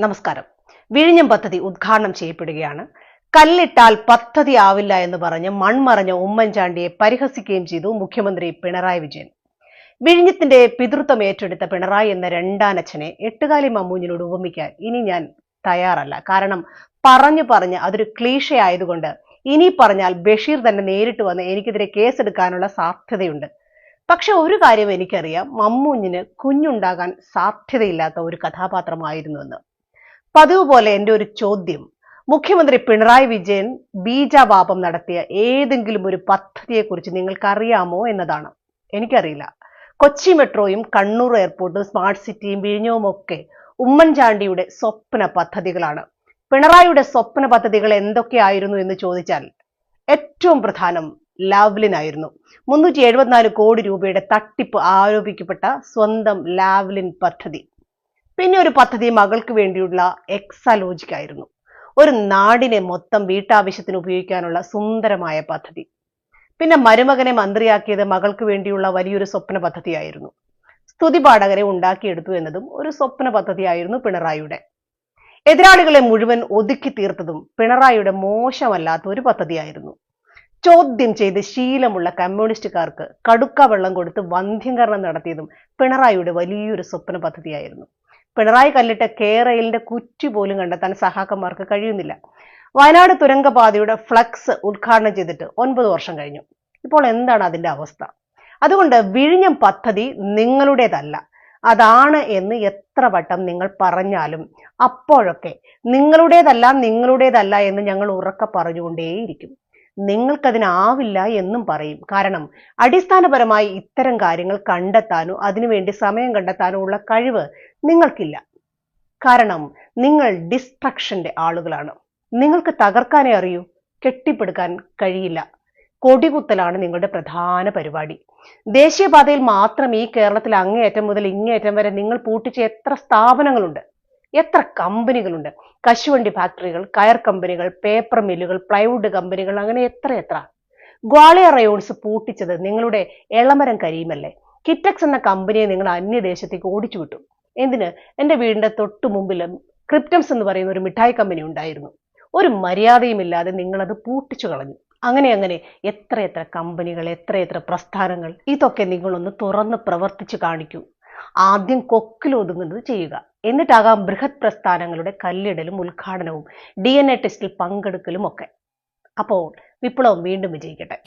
നമസ്കാരം. വിഴിഞ്ഞം പദ്ധതി ഉദ്ഘാടനം ചെയ്യപ്പെടുകയാണ്. കല്ലിട്ടാൽ പദ്ധതി ആവില്ല എന്ന് പറഞ്ഞ് മൺമറഞ്ഞ ഉമ്മൻചാണ്ടിയെ പരിഹസിക്കുകയും ചെയ്തു മുഖ്യമന്ത്രി പിണറായി വിജയൻ. വിഴിഞ്ഞത്തിന്റെ പിതൃത്വം ഏറ്റെടുത്ത പിണറായി എന്ന രണ്ടാനച്ഛനെ എട്ടുകാലി മമ്മൂഞ്ഞിനോട് ഉപമിക്കാൻ ഇനി ഞാൻ തയ്യാറല്ല. കാരണം പറഞ്ഞു പറഞ്ഞ് അതൊരു ക്ലീഷ ആയതുകൊണ്ട് ഇനി പറഞ്ഞാൽ ബഷീർ തന്നെ നേരിട്ട് വന്ന് എനിക്കെതിരെ കേസെടുക്കാനുള്ള സാധ്യതയുണ്ട്. പക്ഷെ ഒരു കാര്യം എനിക്കറിയാം. മമ്മൂഞ്ഞിന് കുഞ്ഞുണ്ടാകാൻ സാധ്യതയില്ലാത്ത ഒരു കഥാപാത്രമായിരുന്നുവെന്ന് പതിവ് പോലെ എന്റെ ഒരു ചോദ്യം. മുഖ്യമന്ത്രി പിണറായി വിജയൻ ബീജാപാപം നടത്തിയ ഏതെങ്കിലും ഒരു പദ്ധതിയെക്കുറിച്ച് നിങ്ങൾക്കറിയാമോ എന്നതാണ്. എനിക്കറിയില്ല. കൊച്ചി മെട്രോയും കണ്ണൂർ എയർപോർട്ടും സ്മാർട്ട് സിറ്റിയും വിഴിഞ്ഞവും ഒക്കെ ഉമ്മൻചാണ്ടിയുടെ സ്വപ്ന പദ്ധതികളാണ്. പിണറായിയുടെ സ്വപ്ന പദ്ധതികൾ എന്തൊക്കെയായിരുന്നു എന്ന് ചോദിച്ചാൽ ഏറ്റവും പ്രധാനം ലാവ്ലിനായിരുന്നു മുന്നൂറ്റി എഴുപത്തിനാല് കോടി രൂപയുടെ തട്ടിപ്പ് ആരോപിക്കപ്പെട്ട സ്വന്തം ലാവ്ലിൻ പദ്ധതി. പിന്നെ ഒരു പദ്ധതി മകൾക്ക് വേണ്ടിയുള്ള എക്സാലോജിക് ആയിരുന്നു. ഒരു നാടിനെ മൊത്തം വീട്ടാവശ്യത്തിന് ഉപയോഗിക്കാനുള്ള സുന്ദരമായ പദ്ധതി. പിന്നെ മരുമകനെ മന്ത്രിയാക്കിയത് മകൾക്ക് വേണ്ടിയുള്ള വലിയൊരു സ്വപ്ന പദ്ധതിയായിരുന്നു. സ്തുതിപാഠകരെ ഉണ്ടാക്കിയെടുത്തു എന്നതും ഒരു സ്വപ്ന പദ്ധതിയായിരുന്നു പിണറായിയുടെ. എതിരാളികളെ മുഴുവൻ ഒതുക്കി തീർത്തതും പിണറായിയുടെ മോശമല്ലാത്ത ഒരു പദ്ധതിയായിരുന്നു. ചോദ്യം ചെയ്ത് ശീലമുള്ള കമ്മ്യൂണിസ്റ്റുകാർക്ക് കടുക്ക വെള്ളം കൊടുത്ത് വന്ധ്യംകരണം നടത്തിയതും പിണറായിയുടെ വലിയൊരു സ്വപ്ന പദ്ധതിയായിരുന്നു. പിണറായി കല്ലിട്ട കേരയിലിന്റെ കുറ്റി പോലും കണ്ടെത്താൻ സഹാക്കന്മാർക്ക് കഴിയുന്നില്ല. വയനാട് തുരങ്കപാതയുടെ ഫ്ലക്സ് ഉദ്ഘാടനം ചെയ്തിട്ട് ഒൻപത് വർഷം കഴിഞ്ഞു. ഇപ്പോൾ എന്താണ് അതിന്റെ അവസ്ഥ? അതുകൊണ്ട് വിഴിഞ്ഞം പദ്ധതി നിങ്ങളുടേതല്ല. അതാണ് എന്ന് എത്ര വട്ടം നിങ്ങൾ പറഞ്ഞാലും അപ്പോഴൊക്കെ നിങ്ങളുടേതല്ല നിങ്ങളുടേതല്ല എന്ന് ഞങ്ങൾ ഉറക്ക പറഞ്ഞുകൊണ്ടേയിരിക്കും. നിങ്ങൾക്കതിനാവില്ല എന്നും പറയും. കാരണം അടിസ്ഥാനപരമായി ഇത്തരം കാര്യങ്ങൾ കണ്ടെത്താനോ അതിനുവേണ്ടി സമയം കണ്ടെത്താനോ ഉള്ള കഴിവ് നിങ്ങൾക്കില്ല. കാരണം നിങ്ങൾ ഡിസ്ട്രക്ഷന്റെ ആളുകളാണ്. നിങ്ങൾക്ക് തകർക്കാനേ അറിയൂ കെട്ടിപ്പടുക്കാൻ കഴിയില്ല. കൊടികുത്തലാണ് നിങ്ങളുടെ പ്രധാന പരിപാടി. ദേശീയപാതയിൽ മാത്രം ഈ കേരളത്തിൽ അങ്ങേയറ്റം മുതൽ ഇങ്ങേയറ്റം വരെ നിങ്ങൾ പൂട്ടിച്ച എത്ര സ്ഥാപനങ്ങളുണ്ട്? എത്ര കമ്പനികളുണ്ട്? കശുവണ്ടി ഫാക്ടറികൾ കയർ കമ്പനികൾ പേപ്പർ മില്ലുകൾ പ്ലൈവുഡ് കമ്പനികൾ അങ്ങനെ എത്ര എത്ര. ഗ്വാളിയർ റയോൺസ് പൂട്ടിച്ചത് നിങ്ങളുടെ എളമരം കരീമല്ലേ? കിറ്റക്സ് എന്ന കമ്പനിയെ നിങ്ങൾ അന്യദേശത്തേക്ക് ഓടിച്ചു വിട്ടു. എന്തിന്? എന്റെ വീടിന്റെ തൊട്ടു മുമ്പിൽ ക്രിപ്റ്റംസ് എന്ന് പറയുന്ന ഒരു മിഠായി കമ്പനി ഉണ്ടായിരുന്നു. ഒരു മര്യാദയുമില്ലാതെ നിങ്ങളത് പൂട്ടിച്ചു കളഞ്ഞു. അങ്ങനെ അങ്ങനെ എത്രയെത്ര എത്ര കമ്പനികൾ എത്രയെത്ര എത്ര പ്രസ്ഥാനങ്ങൾ. ഇതൊക്കെ നിങ്ങളൊന്ന് തുറന്ന് പ്രവർത്തിച്ചു കാണിക്കൂ. ആദ്യം കൊക്കിലൊതുങ്ങുന്നത് ചെയ്യുക. എന്നിട്ടാകാം ബൃഹത് പ്രസ്ഥാനങ്ങളുടെ കല്ലിടലും ഉദ്ഘാടനവും. ഡി എൻ എ ടെസ്റ്റിൽ പങ്കെടുക്കലും ഒക്കെ. അപ്പോൾ വിപ്ലവം വീണ്ടും വിജയിക്കട്ടെ.